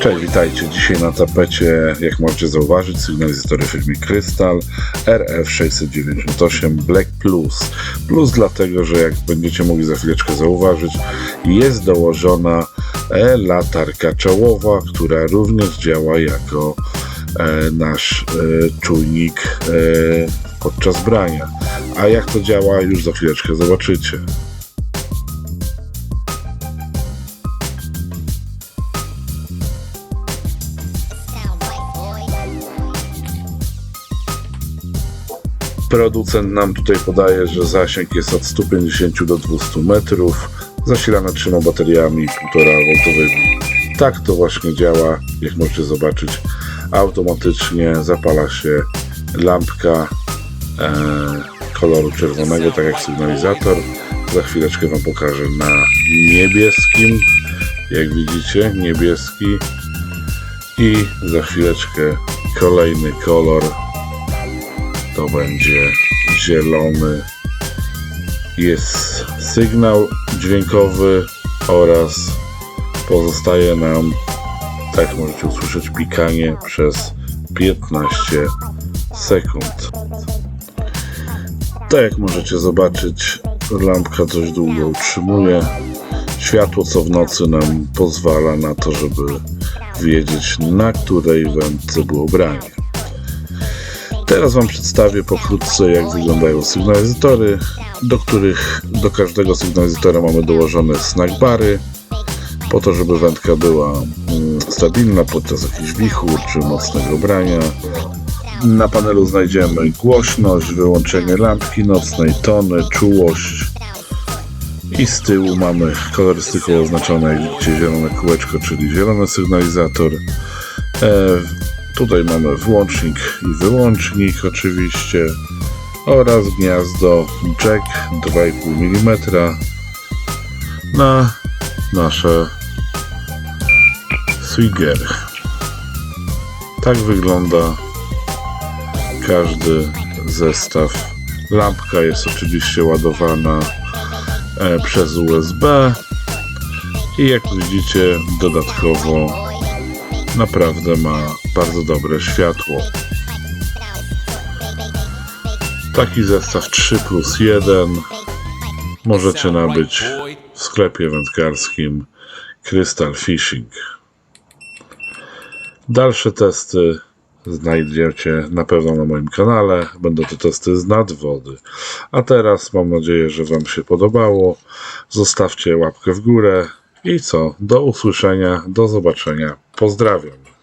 Cześć, witajcie. Dzisiaj na tapecie, jak możecie zauważyć, sygnalizatory firmy Crystal RF698 Black Plus. Plus dlatego, że jak będziecie mogli za chwileczkę zauważyć, jest dołożona e, latarka czołowa, która również działa jako e, nasz e, czujnik podczas brania. A jak to działa, już za chwileczkę zobaczycie. Producent nam tutaj podaje, że zasięg jest od 150 do 200 metrów, zasilane trzema bateriami 1,5V. Tak to właśnie działa, jak możecie zobaczyć. Automatycznie zapala się lampka e, koloru czerwonego, tak jak sygnalizator. Za chwileczkę Wam pokażę na niebieskim. Jak widzicie, niebieski. I za chwileczkę kolejny kolor to będzie zielony. Jest sygnał dźwiękowy oraz pozostaje nam, tak możecie usłyszeć, pikanie przez 15 sekund. Tak jak możecie zobaczyć, lampka dość długo utrzymuje. Światło co w nocy nam pozwala na to, żeby wiedzieć na której wędce było branie. Teraz Wam przedstawię pokrótce, jak wyglądają sygnalizatory, do których do każdego sygnalizatora mamy dołożone snackbary, po to, żeby wędka była mm, stabilna podczas jakichś wichur czy mocnego brania. Na panelu znajdziemy głośność, wyłączenie lampki nocnej, tony, czułość i z tyłu mamy kolorystyką oznaczone, jak widzicie, zielone kółeczko, czyli zielony sygnalizator. Tutaj mamy włącznik i wyłącznik oczywiście oraz gniazdo jack 2,5 mm na nasze Swigger. Tak wygląda każdy zestaw. Lampka jest oczywiście ładowana e, przez USB i jak widzicie dodatkowo naprawdę ma bardzo dobre światło. Taki zestaw 3 plus 1 możecie nabyć w sklepie wędkarskim Crystal Fishing. Dalsze testy znajdziecie na pewno na moim kanale. Będą to testy z nadwody. A teraz mam nadzieję, że Wam się podobało. Zostawcie łapkę w górę i co? Do usłyszenia, do zobaczenia. Pozdrawiam.